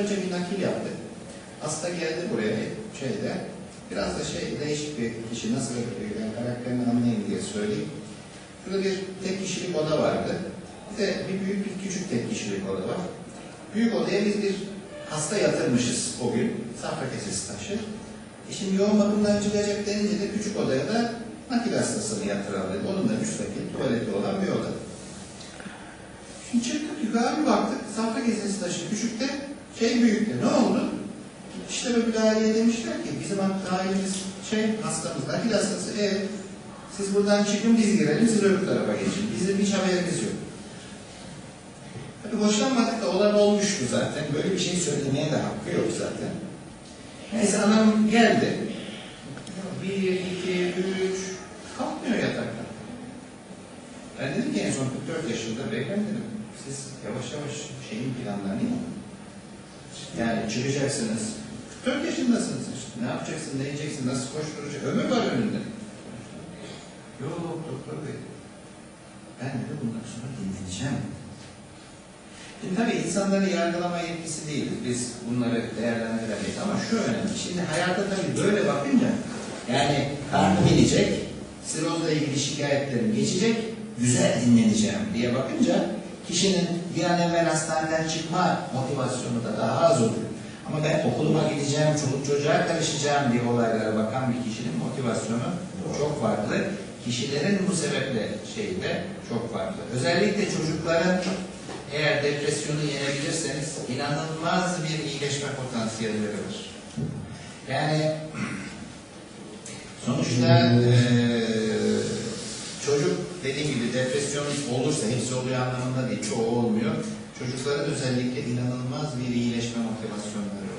önce bir nakil yaptık. Hasta geldi buraya şeyde. Biraz da şey değişik bir kişi nasıl bir yani karakterini anlayayım diye söyleyeyim. Şurada bir tek kişilik oda vardı. Bir de bir büyük bir küçük tek kişilik oda var. Büyük odaya biz bir hasta yatırmışız o gün. Safra kesesi taşı. E şimdi yoğun bakımdan çıkacak denince de küçük odaya da nakil hastasını yatıralım. Onun da müstakil tuvaleti olan bir oda. Şimdi çıktık yukarı bir baktık. Safra kesesi taşı küçükte, şey büyükte. Ne oldu? İşte böyle daireye demişler ki bizim dairemiz şey hastamız, nakil hastası. E, siz buradan çıkın biz girelim, siz öbür tarafa geçin. Bizim hiç haberimiz yok. Tabii hoşlanmadık da olan olmuştu zaten. Böyle bir şey söylemeye de hakkı yok zaten. Neyse anam geldi. Bir, iki, üç, kalkmıyor yataktan. Ben dedim ki en son 44 yaşında beyefendi dedim. Siz yavaş yavaş şeyin planlarını yapın. Yani çıkacaksınız. 44 yaşındasınız işte. Ne yapacaksın, ne yiyeceksin, nasıl koşturacaksın? Ömür var önünde. Yok doktor bey. Ben de bundan sonra dinleneceğim. Şimdi tabii insanları yargılama yetkisi değiliz. Biz bunları değerlendiremeyiz. Ama şu önemli. Şimdi hayata tabii böyle bakınca yani karnı binecek, sirozla ilgili şikayetlerim geçecek, güzel dinleneceğim diye bakınca kişinin bir an evvel hastaneden çıkma motivasyonu da daha az oluyor. Ama ben okuluma gideceğim, çoluk çocuğa karışacağım diye olaylara bakan bir kişinin motivasyonu çok farklı. Kişilerin bu sebeple şeyi de çok farklı. Özellikle çocukların eğer depresyonu yenebilirseniz inanılmaz bir iyileşme potansiyelleri var. Yani sonuçta çocuk dediğim gibi depresyon olursa hepsi oluyor anlamında değil, çoğu olmuyor. Çocukların özellikle inanılmaz bir iyileşme motivasyonları